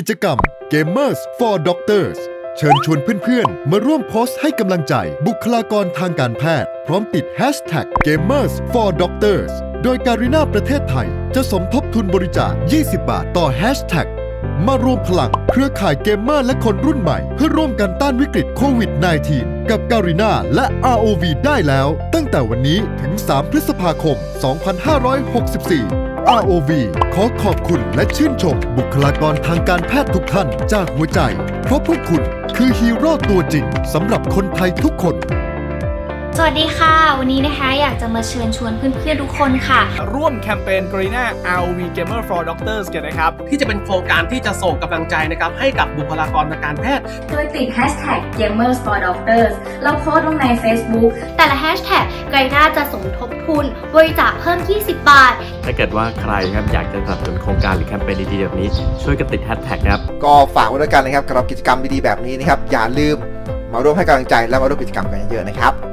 กิจกรรม Gamers for Doctors เชิญชวนเพื่อนๆ มาร่วมโพสต์ให้กำลังใจบุคลากรทางการแพทย์ พร้อมติด Hashtag Gamers for Doctors โดยการีนาประเทศไทย จะสมทบทุนบริจาค 20 บาทต่อ Hashtag มารวมพลังเครือข่ายเกมเมอร์และคนรุ่นใหม่ เพื่อร่วมกันต้านวิกฤตโควิด -19 กับการีนาและ ROV ได้แล้ว ตั้งแต่วันนี้ถึง 3 พฤษภาคม 2564 ROV ขอขอบคุณและชื่นชมบุคลากรทางการแพทย์ทุกท่านจากหัวใจ เพราะพวกคุณคือฮีโร่ตัวจริงสำหรับคนไทยทุกคน สวัสดีค่ะ วันนี้นะคะอยากจะมาเชิญชวนเพื่อนๆทุกคนค่ะ ร่วมแคมเปญ g r e e n a ROV Gamer for Doctors กันนะครับ ที่จะเป็นโครงการที่จะส่งกำลังใจนะครับ ให้กับบุคลากรทางการแพทย์ โดยติด hashtag gamers for doctors แล้วโพสต์ลงใน Facebook แต่ละแฮชแท็กไกรน่าจะสมทบทุนบริจาคเพิ่ม 20 บาท ถ้าเกิดว่าใครครับอยากจะสนับสนุนโครงการหรือแคมเปญดีๆแบบนี้ ช่วยกันติดแฮชแท็กนะครับ ก็ฝากไว้ด้วยกันนะครับสำหรับกิจกรรมดีๆแบบนี้นะครับอย่าลืมมาร่วมให้กำลังใจและมาร่วมกิจกรรมกันเยอะๆนะครับ